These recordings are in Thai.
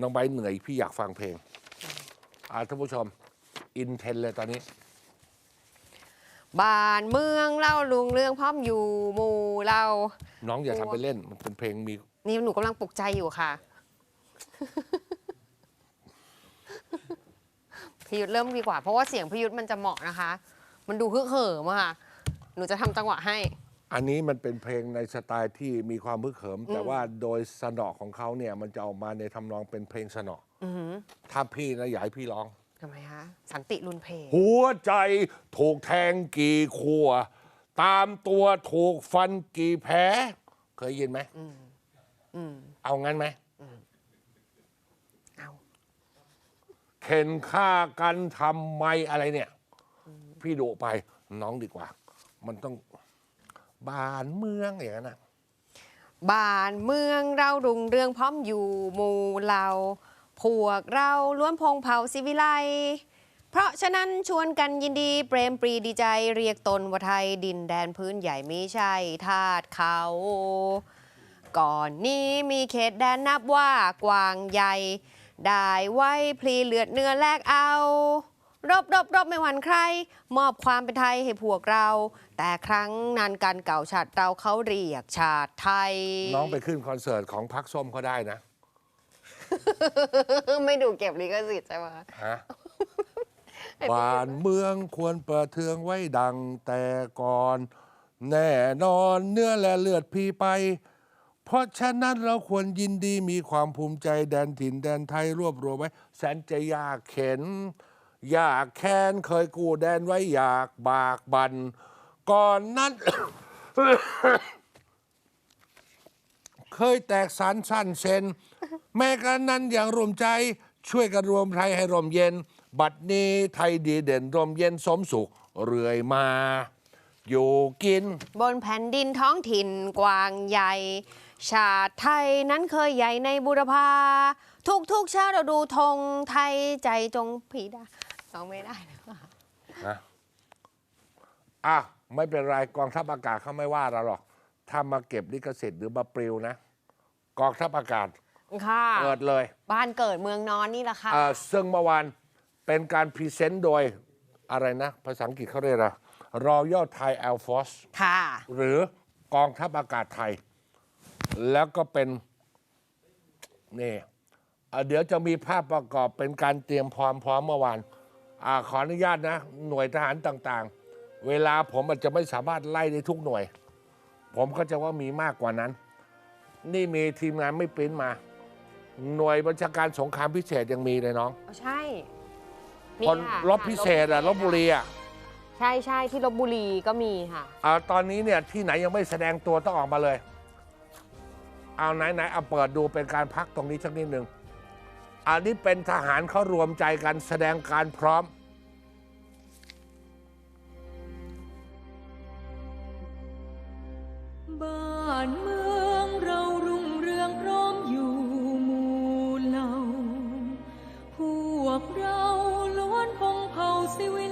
น้องใบร์ทเหนื่อยพี่อยากฟังเพลงอ่าท่านผู้ชม อินเทนเลยตอนนี้ บ้านเมืองเล่าลุงเรื่องพร้อมอยู่หมู่เรา น้องอย่าทำไปเล่น มันเป็นเพลงมี นี่หนูกำลังปลุกใจอยู่ค่ะพี่ยุทธเริ่มดีกว่า เพราะว่าเสียงพี่ยุทธมันจะเหมาะนะคะ มันดูฮึกเหิมอะค่ะ หนูจะทำจังหวะให้ อันนี้มันเป็นเพลงในสไตล์ที่มีความพึกเหิม แต่ว่าโดยสนอของเขาเนี่ยมันจะออกมาในทำนองเป็นเพลงสนออือหือถ้าพี่นะอยากให้พี่ร้อง ทำไมคะสันติรุนเพลง หัวใจถูกแทงกี่ขัว ตามตัวถูกฟันกี่แผลเคยยินไหมอืมเอางั้นไหม เอาเข็นฆ่ากันทำไมอะไรเนี่ย พี่ดุไปน้องดีกว่า มันต้อง บ้านเมืองอย่างนั้นนะบ้านเมืองเรารุงเรืองพร้อมอยู่หมู่เราพวกเราล้วนพงเผาศิวิไลเพราะฉะนั้นชวนกันยินดีเปรมปรีดีใจเรียกตนว่าไทยดินแดนพื้นใหญ่ไม่ใช่ทาสเขา ก่อนนี้มีเขตแดนนับว่ากว้างใหญ่ ได้ไว้พลีเลือดเนื้อแลกเอา รบรบรบไม่หวั่นใคร มอบความเป็นไทยให้พวกเรา แต่ครั้งนานการเก่าชาติเราเขาเรียกชาติไทย น้องไปขึ้นคอนเสิร์ตของพักส้มเขาได้นะ ไม่ดูเก็บลิขสิทธิ์ใช่ไหมฮะ บ้านเมืองควรประเทืองไว้ดังแต่ก่อน แน่นอนเนื้อและเลือดพี่ไป เพราะฉะนั้นเราควรยินดีมีความภูมิใจแดนถิ่นแดนไทยรวบรวมไว้ แสนจะยากเข็น อยากแค้นเคยกูแดนไว้อยากบากบัน ก่อนนั้น เคยแตกสารสั้นเซนแม้กระนั้นอย่างรวมใจช่วยกันรวมไทยให้ร่มเย็น บัดนี้ไทยดีเด่นร่มเย็นสมสุข เรื่อยมา อยู่กิน บนแผ่นดินท้องถิ่นกว้างใหญ่ ชาติไทยนั้นเคยใหญ่ในบุรพาทุกทุกๆชาติเราดูธงไทยใจจงผีดา ร้องไม่ได้นะนะอะไม่เป็นไรกองทัพอากาศเขาไม่ว่าเราหรอก ถ้ามาเก็บลิขสิทธิ์หรือมาปลิวนะ กองทัพอากาศค่ะเปิดเลย บ้านเกิดเมืองนอนนี่แหละค่ะ อ่าซึ่งเมื่อวานเป็นการพรีเซนต์โดยอะไรนะ ภาษาอังกฤษเขาเรียกอะไร Royal Thai Air Force ค่ะ หรือกองทัพอากาศไทย แล้วก็เป็นนี่อะเดี๋ยวจะมีภาพประกอบเป็นการเตรียมพร้อมพร้อมเมื่อวาน อาขออนุญาตนะ หน่วยทหารต่างๆ เวลาผมอาจจะไม่สามารถไล่ได้ทุกหน่วย ผมก็จะว่ามีมากกว่านั้น นี่มีทีมงานไม่ปริ้นมา หน่วยบัญชาการสงครามพิเศษยังมีเลยน้องใช่นี่คนค่ะรบพิเศษอะลบบุรีอะใช่ใช่ที่ลบบุรีก็มีค่ะ เอาตอนนี้เนี่ยที่ไหนยังไม่แสดงตัวต้องออกมาเลย เอาไหนไหนเอาเปิดดูเป็นการพักตรงนี้สักนิดหนึ่ง อันนี้เป็นทหารเขารวมใจกันแสดงการพร้อม บ้านเมืองเรารุ่งเรืองพร้อมอยู่หมู่เหล่า พวกเราล้วนพงเผ่าสิวิ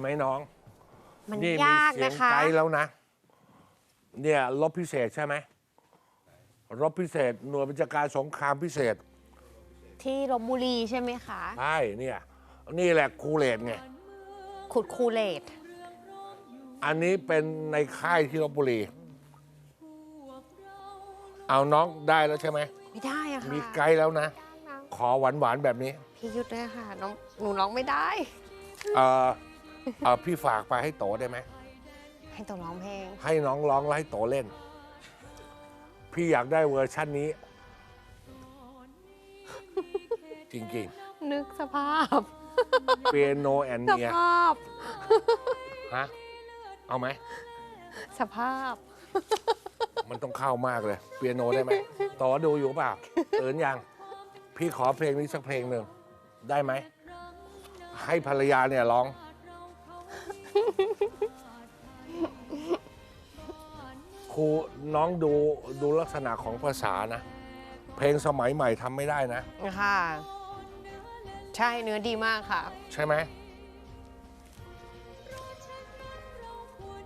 ไหมน้องมันนี่มียากเสียนะงคะ ไกด์แล้วนะ เนี่ยรบพิเศษใช่ไหมรบพิเศษ หน่วยบัญชาการสงครามพิเศษที่ลบบุรีใช่ไหมคะ ใช่เนี่ย นี่แหละคูเลตไง ขุดคูเลตอันนี้เป็นในค่ายที่ลบบุรี เอาน้องได้แล้วใช่ไหม ไม่ได้อะค่ะมีไกด์แล้วนะ ขอหวานหวานๆแบบนี้ พี่ยุทธเลยค่ะน้องหนูร้องไม่ได้ เออ เออพี่ฝากไปให้โตได้ไหม ให้ตัวร้องเพลง ให้น้องร้องแล้วให้โตเล่น พี่อยากได้เวอร์ชั่นนี้ จริงนึกสภาพ ๆ เปียโนแอนสเนียภาพ ฮะ เอาไหม สภาพ มันต้องเข้ามากเลย เปียโนได้ไหม ต่อดูอยู่เปล่าตื่นยัง พี่ขอเพลงนี้สักเพลงหนึ่ง ได้ไหม ให้ภรรยาเนี่ยร้อง ครูน้องดูดูลักษณะของภาษานะ เพลงสมัยใหม่ทำไม่ได้นะ ค่ะ ใช่เนื้อดีมากค่ะ ใช่ไหม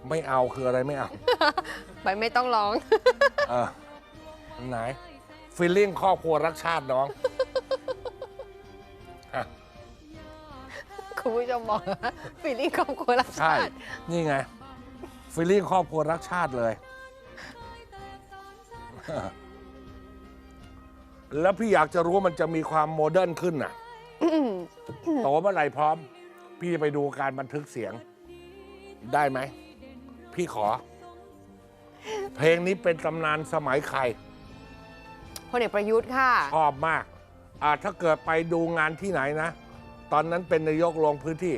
ไม่เอาคืออะไรไม่เอา ไปไม่ต้องร้อง เออไหนฟีลลิ่งครอบครัวรักชาติน้อง คุณผู้ชมบอกฟีลลิ่งครอบครัวรักใช่ ชาตินี่ไงฟีลลิ่งครอบครัวรักชาติเลย แล้วพี่อยากจะรู้ว่ามันจะมีความโมเดิร์นขึ้นน่ะโตเมื่อไหร่พร้อม พี่จะไปดูการบันทึกเสียง ได้ไหม พี่ขอ เพลงนี้เป็นตำนานสมัยใคร พลเอกประยุทธ์ค่ะ ชอบมากอ่าถ้าเกิดไปดูงานที่ไหนนะ ตอนนั้นเป็นนายกลงพื้นที่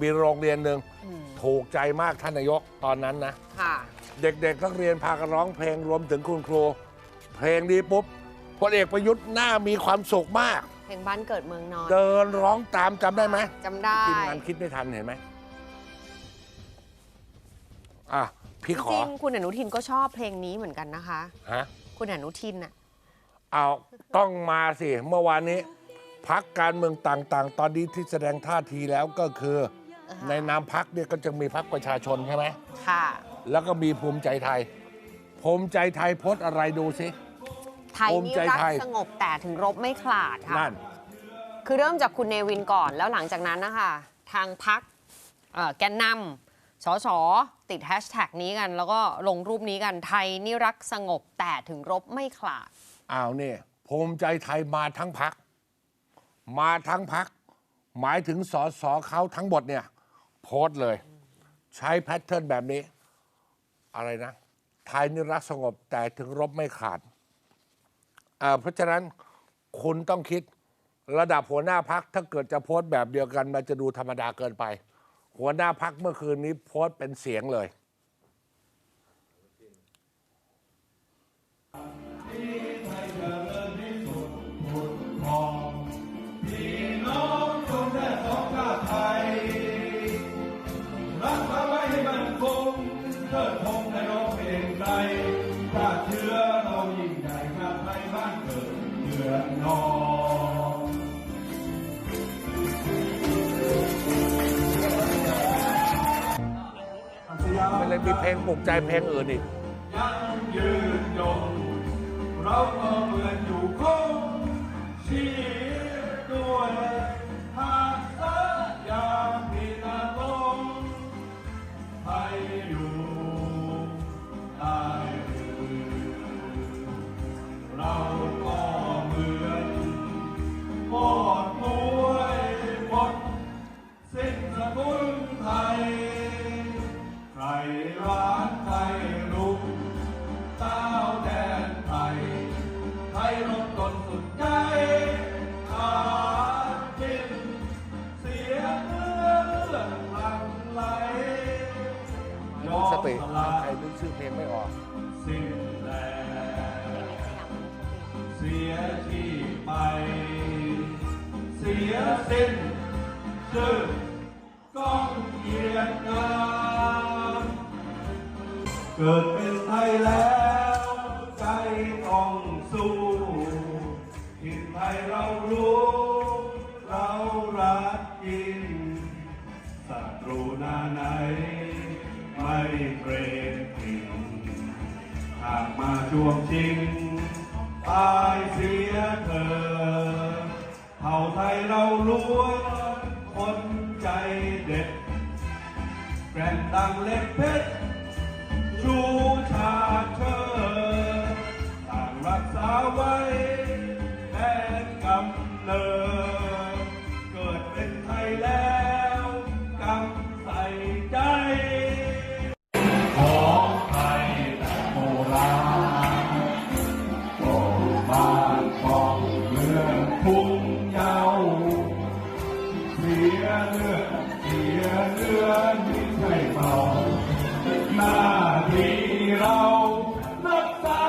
มีโรงเรียนหนึ่งอืมถูกใจมากท่านนายกตอนนั้นนะค่ะ เด็กๆนักเรียนพากันร้องเพลงรวมถึงคุณครู เพลงนี้ปุ๊บพลเอกประยุทธ์หน้ามีความสุขมากเพลงบ้านเกิดเมืองนอน เดินร้องตามจำได้ไหมจำได้ทีมงานคิดไม่ทันเห็นไหมอะพี่ขจอริงๆคุณอนุทินก็ชอบเพลงนี้เหมือนกันนะคะฮะคุณอนุทินอะเอาต้องมาสิเมื่อวานนี้ พักการเมืองต่างๆ ตอนนี้ที่แสดงท่าทีแล้วก็คือ ในนามพักเนี่ยก็จะมีพักประชาชนใช่ไหมค่ะ แล้วก็มีภูมิใจไทย ภูมิใจไทยโพสต์อะไรดูสิ ไทยภูมินี่ใจรักไทย สงบแต่ถึงรบไม่ขลาดค่ะ นั่น คือเริ่มจากคุณเนวินก่อนแล้วหลังจากนั้นนะคะทางพักแกนนำสสติดแฮชแท็กนี้กัน แล้วก็ลงรูปนี้กันไทยนี่รักสงบแต่ถึงรบไม่ขลาด อ้าวเนี่ยภูมิใจไทยมาทั้งพัก มาทั้งพัก หมายถึงสอสอเขาทั้งหมดเนี่ย โพสต์เลย ใช้แพทเทิร์นแบบนี้ อะไรนะ ไทยนี่รักสงบแต่ถึงรบไม่ขาดอ่าเพราะฉะนั้นคุณต้องคิดระดับหัวหน้าพักถ้าเกิดจะโพสต์แบบเดียวกัน มันจะดูธรรมดาเกินไป หัวหน้าพักเมื่อคืนนี้โพสต์เป็นเสียงเลย เทิดธงให้เราเป็นไกลชาติเชื้อเรายิ่งใหญ่ชาติไทยบ้านเกิดเดือนนองมันเลยมีเพลงปลุกใจเพลงอื่นอีกยังยืนยงเราก็เหมือนอยู่คงชีพด้วย ต้องสู้ถิ่นไทยเรารู้ เรารักกินศัตรูหน้าไหน ไม่เกรงลิ้งหากมาช่วงชิงตายเสียเธอเผ่าไทยเราล้วนคนใจเด็ดแกร่งดังเล็กเพชร เลือดไม่ใช่เบาหน้าที่เรารักษา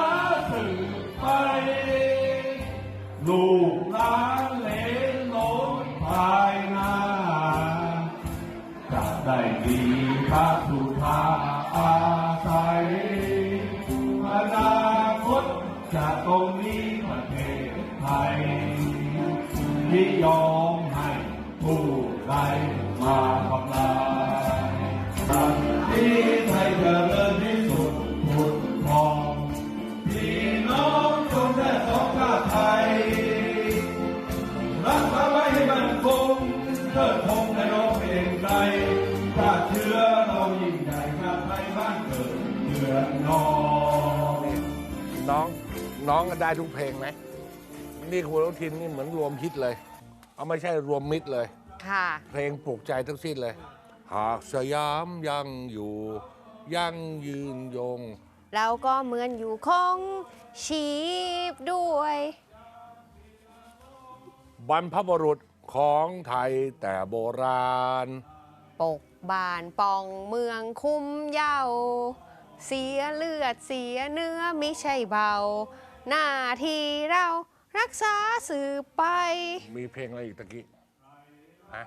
สืบไป ลูกหลานเหลนหลนภายหน้าจะได้ดีพระสุธาอาศัยอนาคตจากตรงนี้ประเทศไทยที่ยอม ผู้ใดมาทำลายสันติไทยเจริญที่สุดพุทธทองพี่น้องจงได้สองชาติไทย รักษาไว้ให้มันคงเทิดธงให้เราเป็นไกลชาติเชื้อเรายิ่งใหญ่ชาติไทยบ้านเกิดเดือนนองน้องน้องก็ได้ทุกเพลงไหมนี่คุณอนุทินนี่เหมือนรวมฮิตเลย เอาไม่ใช่รวมมิตรเลย ค่ะ เพลงปลุกใจทั้งสิ้นเลย หากสยามยังอยู่ ยังยืนยง เราก็เหมือนอยู่คงชีพด้วย บรรพบุรุษของไทยแต่โบราณ ปกบานปองเมืองคุ้มเยาเสียเลือดเสียเนื้อไม่ใช่เบา หน้าที่เรา รักษาสืบไป มีเพลงอะไรอีกตะกี้ฮะ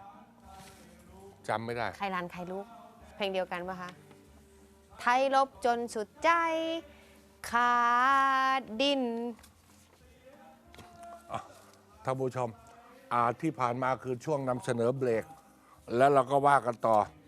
จำไม่ได้ ใครรันใครลุกเพลงเดียวกันปะคะ ไทยลบจนสุดใจ ขาดดิน ท่านผู้ชมอ่าที่ผ่านมาคือช่วงนำเสนอเบรก แล้วเราก็ว่ากันต่อ